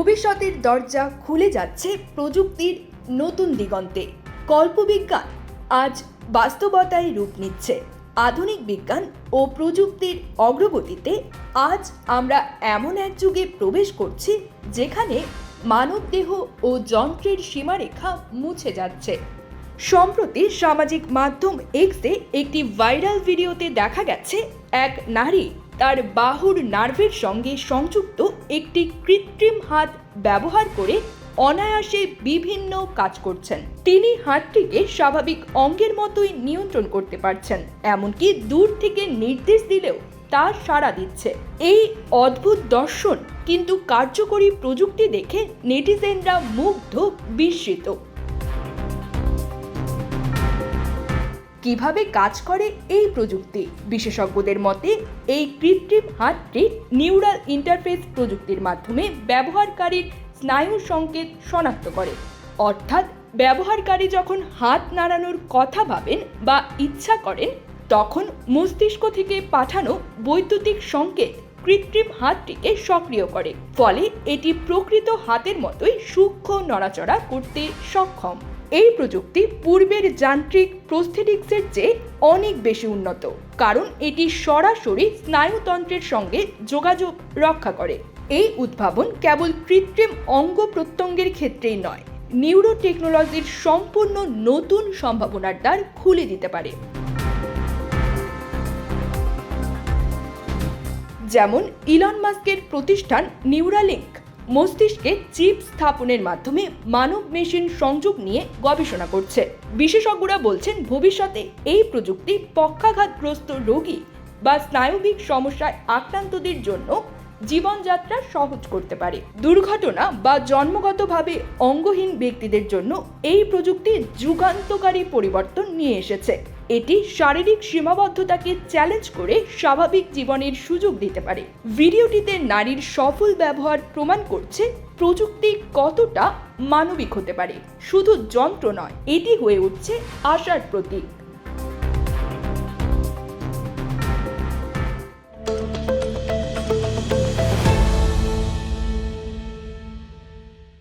ভবিষ্যতের দরজা খুলে যাচ্ছে প্রযুক্তির নতুন দিগন্তে। কল্পবিজ্ঞান আজ বাস্তবতায় রূপ নিচ্ছে। আধুনিক বিজ্ঞান ও প্রযুক্তির অগ্রগতিতে আজ আমরা এমন এক যুগে প্রবেশ করছি যেখানে মানবদেহ ও যন্ত্রের সীমারেখা মুছে যাচ্ছে। সম্প্রতি সামাজিক মাধ্যম এক্সে একটি ভাইরাল ভিডিওতে দেখা গেছে, এক নারী তার বাহুর নার্ভের সঙ্গে সংযুক্ত একটি কৃত্রিম হাত ব্যবহার করে অনায়াসে বিভিন্ন কাজ করছেন। তিনি হাতটিকে স্বাভাবিক অঙ্গের মতোই নিয়ন্ত্রণ করতে পারছেন, এমনকি দূর থেকে নির্দেশ দিলেও তা সাড়া দিচ্ছে। এই অদ্ভুত দর্শন কিন্তু কার্যকরী প্রযুক্তি দেখে নেটিজেনরা মুগ্ধ, বিস্মিত। কীভাবে কাজ করে এই প্রযুক্তি? বিশেষজ্ঞদের মতে, এই কৃত্রিম হাতটি নিউরাল ইন্টারফেস প্রযুক্তির মাধ্যমে ব্যবহারকারীর স্নায়ু সংকেত শনাক্ত করে। অর্থাৎ, ব্যবহারকারী যখন হাত নাড়ানোর কথা ভাবেন বা ইচ্ছা করেন, তখন মস্তিষ্ক থেকে পাঠানো বৈদ্যুতিক সংকেত কৃত্রিম হাতটিকে সক্রিয় করে। ফলে, এটি প্রকৃত হাতের মতোই সূক্ষ্ম নড়াচড়া করতে সক্ষম। এই প্রযুক্তি পূর্বের যান্ত্রিক প্রস্থেটিক্সের চেয়ে অনেক বেশি উন্নত, কারণ এটি সরাসরি স্নায়ুতন্ত্রের সঙ্গে যোগাযোগ রক্ষা করে। এই উদ্ভাবন কেবল কৃত্রিম অঙ্গ প্রত্যঙ্গের ক্ষেত্রেই নয় নিউরো টেকনোলজির সম্পূর্ণ নতুন সম্ভাবনার দ্বার খুলে দিতে পারে। যেমন ইলন মাস্কের প্রতিষ্ঠান নিউরালিঙ্ক মস্তিষ্কে চিপ স্থাপনের মাধ্যমে মানব মেশিন সংযোগ নিয়ে গবেষণা করছে। বিশেষজ্ঞরা বলছেন, ভবিষ্যতে এই প্রযুক্তি পক্ষাঘাতগ্রস্ত রোগী বা স্নায়বিক সমস্যায় আক্রান্তদের জন্য জীবনযাত্রা সহজ করতে পারে। দুর্ঘটনা বা জন্মগতভাবে অঙ্গহীন ব্যক্তিদের জন্য এই প্রযুক্তি যুগান্তকারী পরিবর্তন নিয়ে এসেছে। এটি শারীরিক সীমাবদ্ধতাকে চ্যালেঞ্জ করে স্বাভাবিক জীবনের সুযোগ দিতে পারে। ভিডিওটিতে নারীর সফল ব্যবহার প্রমাণ করছে প্রযুক্তি কতটা মানবিক হতে পারে। শুধু যন্ত্র নয়, এটি হয়ে উঠছে আশার প্রতীক।